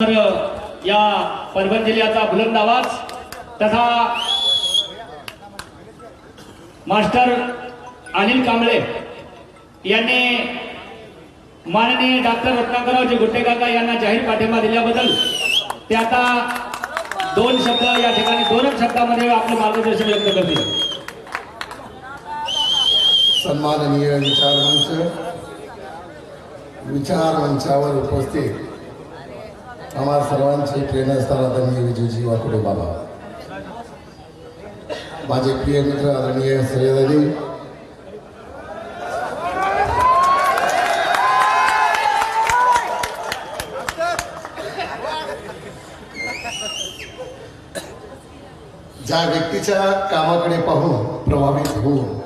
या परभणी जिल्ह्याचा बुलंद आवाज तथा मास्टर अनिल कांबळे यांनी माननीय डॉक्टर रत्नाकररावजी गुट्टेकाका यांना जाहीर पाठिंबा दिल्याबद्दल ते आता दोन शब्द या ठिकाणी दोनच शब्दामध्ये आपलं मार्गदर्शन व्यक्त करतील. सन्माननीय विचारमंच विचार मंचावर उपस्थित आम्हा सर्वांचे प्रेरणास्थान आदरणीय विजयजी वाकुडे बाबा. माझे प्रिय मित्र आदरणीय सय्यद ज्या व्यक्तीच्या कामाकडे पाहून प्रभावित होऊन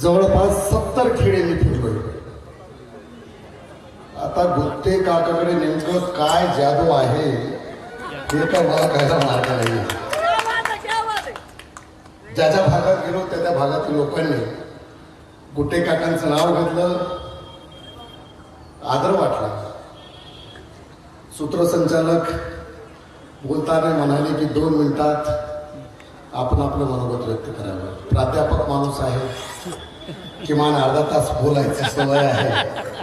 जवळपास सत्तर खेडे मी आता गुत्ते काकाकडे नेमकं काय जादू आहे हे तर मला कळायला मार्ग नाही. ज्या ज्या भागात गेलो त्या त्या भागातील लोकांनी गुट्टे काकांचं नाव घेतलं आदर वाटला. सूत्रसंचालक बोलताना म्हणाले की दोन मिनिटात आपण आपलं मनोगत व्यक्त करावं. प्राध्यापक माणूस आहे. किमान अर्धा तास बोलायची सवय आहे.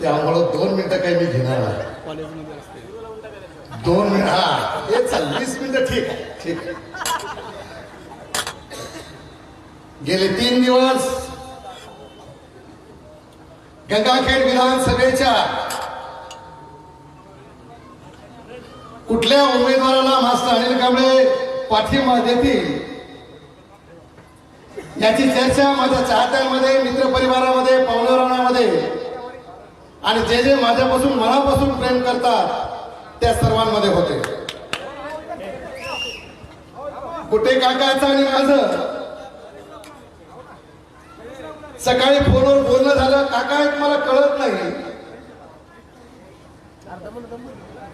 त्यामुळं दोन मिनिटं काही मी घेणार नाही दोन मिनिट हा हे चाल वीस मिनिटं ठीक आहे ठीक गेले तीन दिवस. गंगाखेड विधानसभेच्या कुठल्या उमेदवाराला मास्टर अनिल कांबळे पाठिंबा देतील? याची चर्चा माझ्या चाहत्यांमध्ये मित्रपरिवारामध्ये पाहुणेराणामध्ये आणि जे जे माझ्यापासून मनापासून प्रेम करतात त्या सर्वांमध्ये होते. कुठे काकायचं आणि माझं? सकाळी फोनवर बोलणं झालं काका एक मला कळत नाही.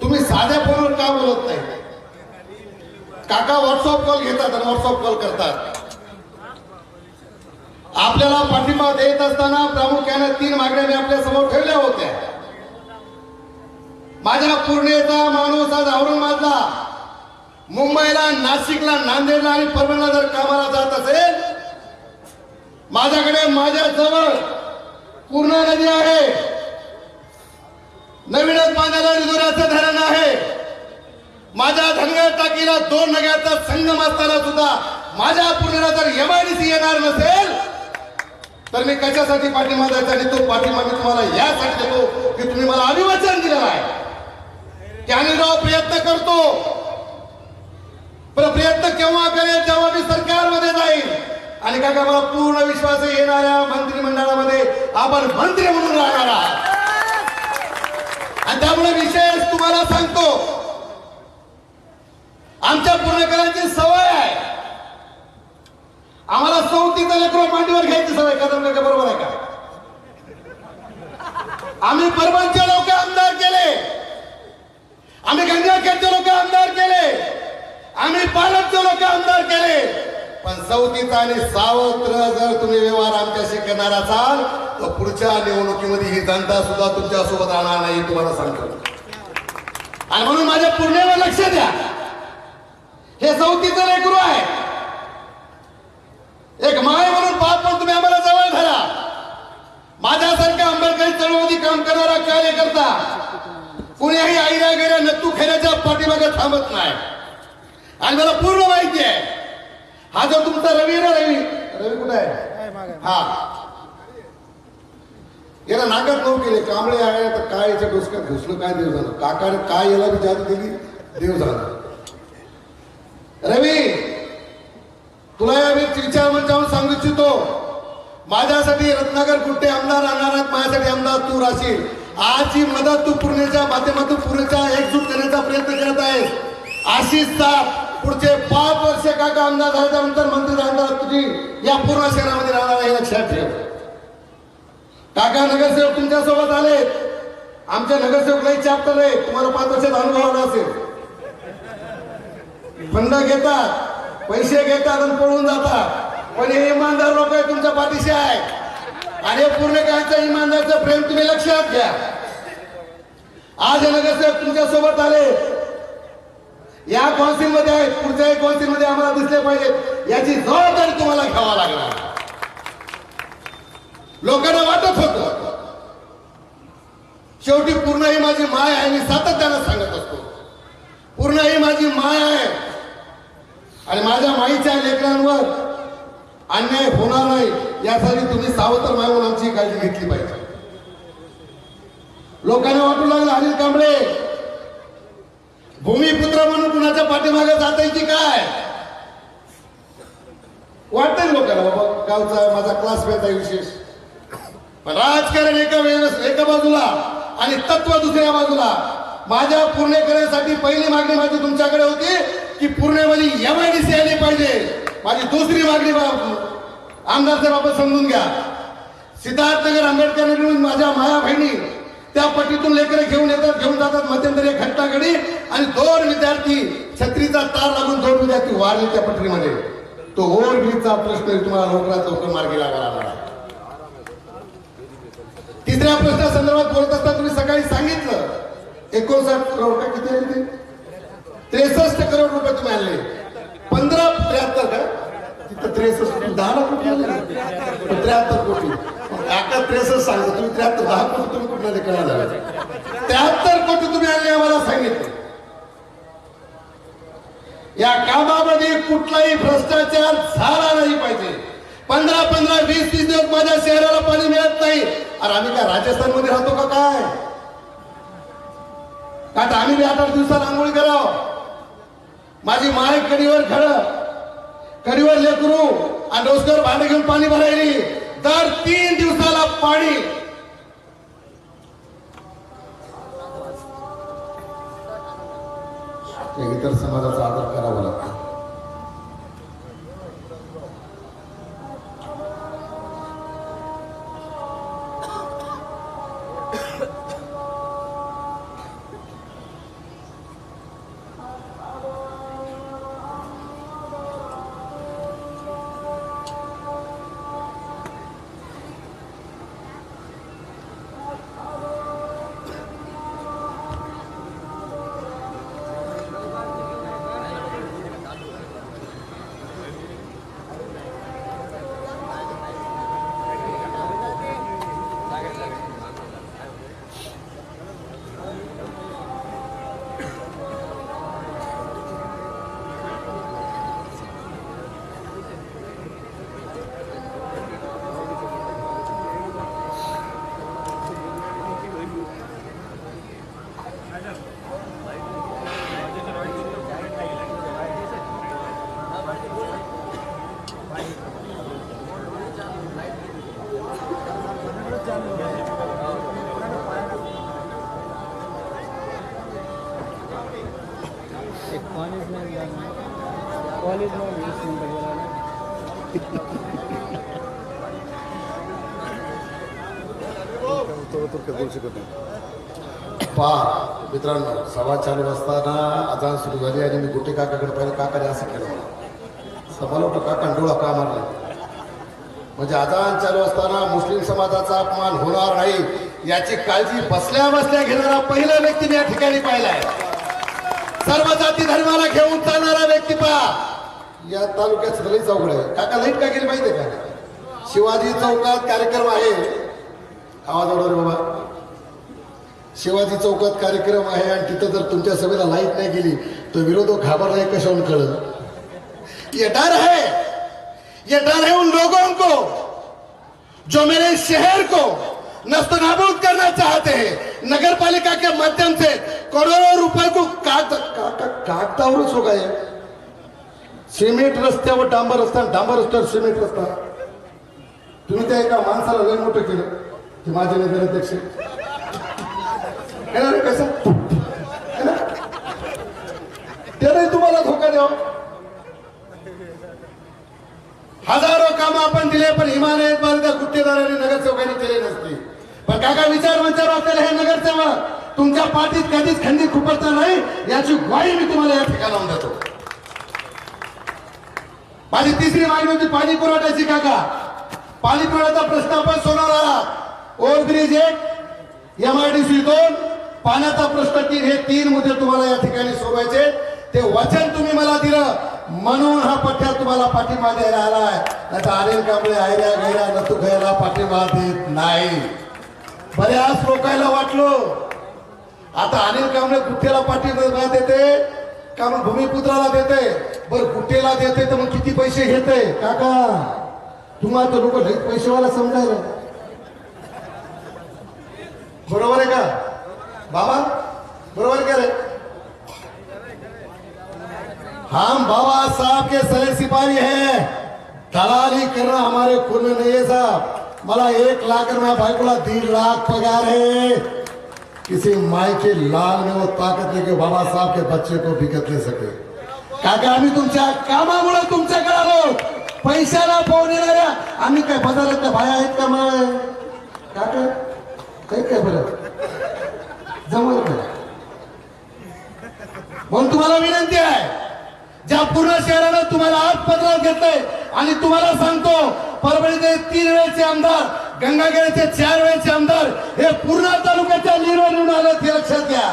तुम्ही साध्या फोनवर का बोलत नाही? काका व्हॉट्सअप कॉल घेतात आणि व्हॉट्सअप कॉल करतात. आपल्याला पाठिंबा देत असताना प्रामुख्याने तीन मागण्या मी आपल्यासमोर ठेवल्या होत्या. माझ्या पूर्णेचा माणूस आज औरंगाबादला मुंबईला नाशिकला नांदेडला आणि परभणीला जर कामाला जात असेल माझ्याकडे माझ्या जवळ पूर्णा नदी आहे. नवीनच बांधायला रिधोऱ्याचं धरण आहे. माझ्या धनगर टाकीला दोन नद्याचा संगम असताना सुद्धा माझ्या पूर्णेला जर एमआयडीसी येणार नसेल तर मी कशासाठी पाठिंबा द्यायचा आणि तो पाठिंबा मी तुम्हाला यासाठी देतो की तुम्ही मला अभिवाचन दिलेलं आहे. की जेव्हा प्रयत्न करतो. पण प्रयत्न केव्हा करेल जेव्हा मी सरकारमध्ये जाईल. आणि काका मला पूर्ण विश्वास येणाऱ्या मंत्रिमंडळामध्ये आपण मंत्री म्हणून राहणार आहात आणि त्यामुळे विशेष तुम्हाला सांगतो आमच्या पुणेकरांची सवय आहे आम्हाला चौथीचा लेकरो मांडीवर घ्यायची सवय कदम का बरोबर आहे का आम्ही परभणचे लोक आमदार केले आम्ही गंगाखेडचे लोक आमदार केले आम्ही पालकचे लोक आमदार केले पण चौथीचा आणि सावत्र जर तुम्ही व्यवहार आमच्याशी करणार असाल तर पुढच्या निवडणुकीमध्ये ही जनता सुद्धा तुमच्यासोबत राहणार नाही तुम्हाला सांगतो. आणि म्हणून माझ्या पूर्णेवर लक्ष द्या. हे चौथीचं लेकरू आहे. एक माय म्हणून पाहत पण तुम्ही आम्हाला जवळ धरा. माझ्यासारखा आंबेडकरी चळवळी काम करणारा कार्यकर्ता कुणीही आईला गेल्या नत्तू खेळण्याच्या पाठीमागे थांबत नाही. आणि मला पूर्ण माहिती आहे. हा जो तुमचा रवी ना रवी? रवी कुठे आहे? हा. याला नागात नऊ गेले कांबळे आहे तर काय याच्या डोसक्यात घुसलं काय देव झालं? काकाने काय याला विचार दिली देव झाला. रवी तुला या विचार मंचावरून सांगू इच्छितो. माझ्यासाठी रत्नागर कुठे? आमदार राहणार आहेत माझ्यासाठी आमदार तू राहशील. आज ही मदत तू पुण्याच्या माध्यमातून पूर्णेच्या एकजूट करण्याचा प्रयत्न करत आहेस. आशिष साप पुढचे पाच वर्ष काका आमदार झाल्यानंतर नंतर मंत्री राहणार तुझी. या पूर्ण शहरामध्ये राहणार आहे लक्षात ठेव. काका नगरसेवक तुमच्यासोबत आले आमच्या नगरसेवक चॅप्टर आहे तुम्हाला पाच वर्षात अनुभव आला असेल. फंड घेतात पैसे घेतात आणि पळून जातात. पण हे इमानदार लोक आहे तुमच्या पाठीशी आहे. आणि हे पूर्ण काळचं इमानदारचं प्रेम तुम्ही लक्षात घ्या. आज हे नगरसेवक तुमच्यासोबत आले. या कौन्सिलमध्ये आहेत पुढच्याही कौन्सिलमध्ये आम्हाला दिसले पाहिजेत. याची जबाबदारी तुम्हाला घ्यावा लागणार. लोकांना वाटत होत. शेवटी पूर्ण ही माझी माय आहे मी सातत्यानं सांगत असतो. पूर्ण ही माझी माय आहे. आणि माझ्या माईच्या लेकरांवर अन्याय होणार नाही यासाठी तुम्ही सावत्र मागून आमची काळजी घेतली पाहिजे. लोकांना वाटू लागलं अनिल कांबळे भूमिपुत्र म्हणून कुणाच्या पाठीमागे जाता की काय? वाटतंय लोकांना बाबा गावचा माझा क्लासमेट आहे विशेष. पण राजकारण एका वेळेस एका बाजूला आणि तत्व दुसऱ्या बाजूला. माझ्या पूर्णेकरांसाठी पहिली मागणी माझी तुमच्याकडे होती की पूर्णेमध्ये एमआयडीसी आली पाहिजे. माझी दुसरी मागणी आमदार साहेब आपण समजून घ्या. सिद्धार्थनगर आंबेडकर माझ्या माया बहिणी त्या पट्टीतून लेकरं घेऊन येतात घेऊन जातात मध्यंतरी घट्टाकडे घटनाकडे आणि दोन विद्यार्थी छत्रीचा तार लागून दोन विद्यार्थी वारले त्या पटरीमध्ये तो ओव्हरब्रिजचा प्रश्न तुम्हाला लवकरात लवकर मार्गी लागायला लागला. तिसऱ्या प्रश्नासंदर्भात बोलत असताना तुम्ही सकाळी सांगितलं एकोणसाठ करोड का किती आले त्रेसष्ट करोड रुपये तुम्ही आणले. पंधरा त्र्याहत्तर का? तिथं त्रेसष्ट दहा लाख रुपये त्र्याहत्तर कोटी. आता त्रेसष्ट सांगतो तुम्ही त्र्याहत्तर दहा कोटी तुम्ही कुठल्या ठिकाणी झाला. त्र्याहत्तर कोटी तुम्ही आणले आम्हाला सांगितलं. या कामामध्ये कुठलाही भ्रष्टाचार झाला नाही पाहिजे. पंधरा पंधरा वीस वीस दिवस माझ्या शहराला पाणी मिळत नाही. अरे आम्ही काय राजस्थानमध्ये राहतो का काय? का आम्ही बी आठ आठ दिवसात आंघोळी करावं? माझी माय कडीवर खड कडीवर लेकरू आणि रोजगार भांडे घेऊन पाणी भरायली. दर तीन दिवसाला पाणी. समाजाचा आदर करावा. कॉलेज में कॉलेज पा मित्रांनो सभा चालू असताना अजान सुरू झाली आणि मी गुटे काकाकडे पाहिलं. काकाने असं केलं. सभा लोक काका डोळा का मारला? म्हणजे अजान चालू असताना मुस्लिम समाजाचा अपमान होणार नाही याची काळजी बसल्या बसल्या घेणारा पहिला व्यक्ती मी या ठिकाणी पाहिला आहे. सर्व जाती धर्माला घेऊन चालणारा व्यक्ती पहा. या तालुक्यात लई चौकड आहे काका लाइट का गेली माहिती का? शिवाजी चौकात कार्यक्रम आहे. आवाज वाढव रे बाबा. शिवाजी चौकात कार्यक्रम आहे आणि तिथं जर तुमच्या सभेला लाइट नाही गेली तर विरोधक घाबरलाय कशाहून कळत ये डर है. ये डर है उन लोगों को जो मेरे शहर को नस्तनाबूद करना चाहते हैं। नगर पालिका के माध्यम से करोड़ों रुपए को काट का, का, कागदावरच हो गए सिमेंट रस्त्यावर डांबर रस्ता डांबर रस्त्यावर सिमेंट रस्ता. तुम्ही त्या एका माणसाला लय मोठं केलं. ते माझे नगराध्यक्ष. ना रे कसं? है ना? त्याने तुम्हाला धोका द्यावा. हजारो काम आपण दिले पण हिमालयात मला त्या गुत्तेदारांनी नगरसेवकांनी केले नसते. पण काका विचार विचार आपल्याला हे नगरसेवक तुमच्या पाठीत कधीच खंडीत खुपरता नाही याची ग्वाही मी तुम्हाला या ठिकाणाहून देतो. माझी तिसरी मागणी होती पाणी पुरवठ्याची काका. पाणी पुरवठ्याचा प्रश्न आपण सोडवला ओव्हरब्रिज एक एमआयडीसी दोन पाण्याचा प्रश्न तीन हे तीन मुद्दे तुम्हाला या ठिकाणी सोडवायचे. ते वचन तुम्ही मला दिलं. म्हणून हा पठ्ठ्या तुम्हाला पाठिंबा द्यायला आलाय. आता आरेल कांबळे आयऱ्या गैऱ्या नतू गैरा पाठिंबा देत नाही. बऱ्याच लोकांना वाटलो. आता अनिल कांबळे गुट्टेला पाठिंबा देते? का मग भूमिपुत्राला देते. बर गुट्टेला देते तर मग किती पैसे घेते? काका तुम्हाला तर लोक लई पैसेवाला समजायला बरोबर आहे का? बाबा बरोबर का रे? हम बाबा साहब के सले सिपाही हैं। दलाली करना हमारे खून में नहीं है साहब। मला एक लाख रुपया बायकोला दीड लाख पगार है। किसी माई के लाल में वो ताकत लेके बाबा साहब के बच्चे को बिकत ले सके। काका आम्ही तुमच्या कामामुळे तुमच्याकडे आलो पैशाला पाहून येणाऱ्या आम्ही काय बाजारातल्या भाया आहेत का मग काका काही काय बरं? जमल का? म्हणून तुम्हाला विनंती आहे ज्या पूर्ण शहरानं तुम्हाला आज पत्रात घेतलंय आणि तुम्हाला सांगतो परभणीचे तीन वेळेचे आमदार गंगाखेडचे चार वेळेचे आमदार हे पूर्णा तालुक्याच्या निर्वळ निवडून ते लक्षात घ्या.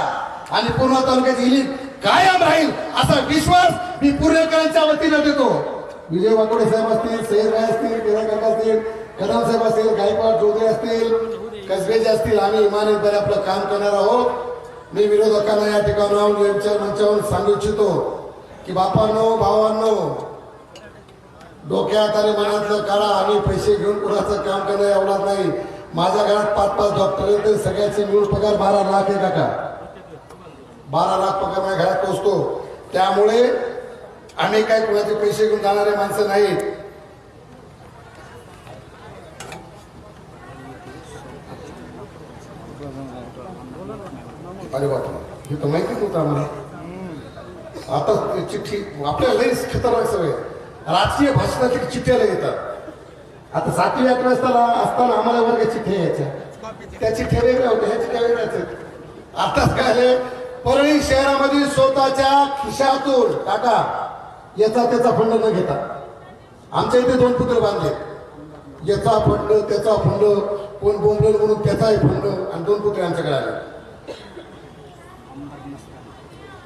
आणि पूर्णा तालुक्याची इली कायम राहील असा विश्वास मी पूर्णकरांच्या वतीनं देतो. विजय वाकोडे साहेब असतील सैयद असतील केदार काका असतील कदम साहेब असतील गायकवाड चौधरी असतील कसबेचे असतील आम्ही इमानदारी आपलं काम करणार आहोत. मी विरोधकांना या ठिकाणाहून या मंचावरून सांगू इच्छितो की बापांनो भावांनो डोक्यात आणि मनातलं काढा आम्ही पैसे घेऊन कुणाचं काम करणं एवढाच नाही. माझ्या घरात पाच पाच डॉक्टर आहेत ते सगळ्याचे मिळून पगार बारा लाख आहे काका. बारा लाख पगार माझ्या घरात पोचतो. त्यामुळे आम्ही काय कुणाचे पैसे घेऊन जाणारे माणसं नाहीत. अरे बापरे हे तर माहिती नव्हतं आम्हाला. आता चिठ्ठी आपल्याला लईच खतरनाक सगळे राजकीय भाषणातील चिठ्ठ्याला येतात. आता सातवी अकरा असताना असताना आम्हाला वर्ग चिठ्ठ्या यायच्या. त्या चिठ्ठ्या वेगळ्या होत्या ह्या चिठ्ठ्या वेगळ्याच आताच काय झाले परळी शहरामध्ये स्वतःच्या खिशातून काका याचा त्याचा फंड न घेता. आमच्या इथे दोन पुतळे बांधले. याचा फंड त्याचा फंड कोण बोंबलेल म्हणून त्याचाही फंड आणि दोन पुतळे आमच्याकडे आले.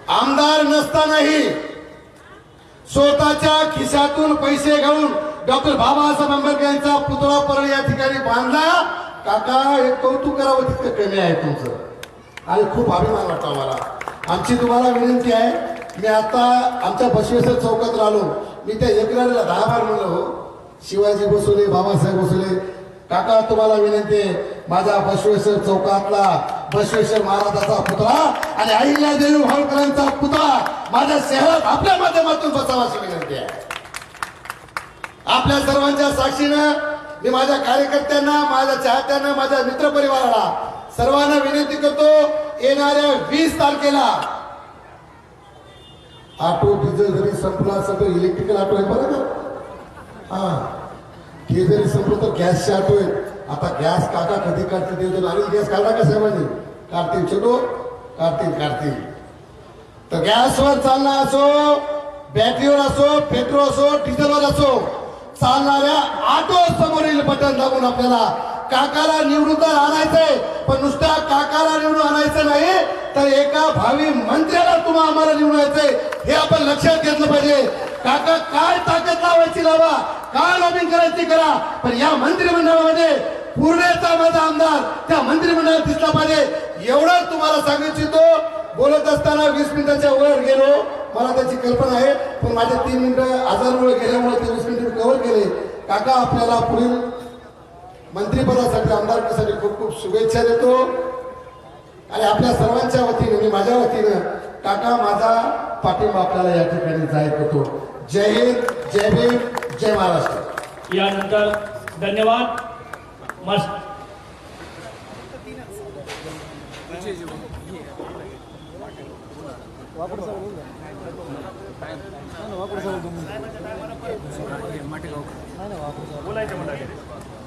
आमदार नसतानाही स्वतःच्या खिशातून पैसे घालून डॉक्टर बाबासाहेब आंबेडकर यांचा पुतळा परळ या ठिकाणी बांधला. काका हे कौतुक करावं तितकं कमी आहे तुमचं. आणि खूप अभिमान वाटतो आम्हाला. आमची तुम्हाला विनंती आहे मी आता आमच्या बसवेश्वर चौकात राहिलो. मी त्या एकराला दहा बार म्हणलो हो. शिवाजी बसवले बाबासाहेब बसवले. काका तुम्हाला विनंती आहे माझा बसवेश्वर चौकातला बसवेश्वर महाराजाचा पुतळा आणि अहिल्यादेवी भावकरांचा पुतळा. माझ्या शहरात आपल्या माध्यमातून बसावा अशी विनंती आहे. आपल्या सर्वांच्या साक्षीनं मी माझ्या कार्यकर्त्यांना माझ्या चाहत्यांना माझ्या मित्रपरिवाराला सर्वांना विनंती करतो येणाऱ्या वीस तारखेला ऑटो डिझेल जरी संपला सगळं इलेक्ट्रिकल ऑटो आहे बरं का? हा. हे जरी संपलं तर गॅसचे ऑटो आहेत आता गॅस काका कधी काढतील ते आणि गॅस काढा का साहेबांनी काढतील छोटो काढतील काढतील. तर गॅसवर चालणार असो बॅटरीवर असो पेट्रोल असो डिझेलवर असो चालणाऱ्या ऑटो समोरील बटन दाबून आपल्याला काकाला निवडून तर आणायचंय पण नुसत्या काकाला निवडून आणायचं नाही तर एका भावी मंत्र्याला तुम्हाला आम्हाला निवडायचंय हे आपण लक्षात घेतलं पाहिजे. काका काय ताकद लावायची लावा? काय लॉबिंग करायची करा. पण या मंत्रिमंडळामध्ये पूर्णचा माझा आमदार त्या मंत्रिमंडळात दिसला पाहिजे. एवढंच तुम्हाला सांगू इच्छितो बोलत असताना वीस मिनिटाच्या वर गेलो. मला त्याची कल्पना आहे. पण माझे तीन मिनिटं आजारमुळे गेल्यामुळे ते वीस मिनिट कव्हर केले. काका आपल्याला पुढील मंत्रिपदासाठी आमदारकीसाठी खूप खूप शुभेच्छा देतो. आणि आपल्या सर्वांच्या वतीने म्हणजे मी माझ्या वतीनं काका माझा पाठिंबा आपल्याला या ठिकाणी जाहीर करतो जय हिंद जय भीम. जय महाराष्ट्र. यानंतर धन्यवाद. मस्त. बोलायचं म्हणाले.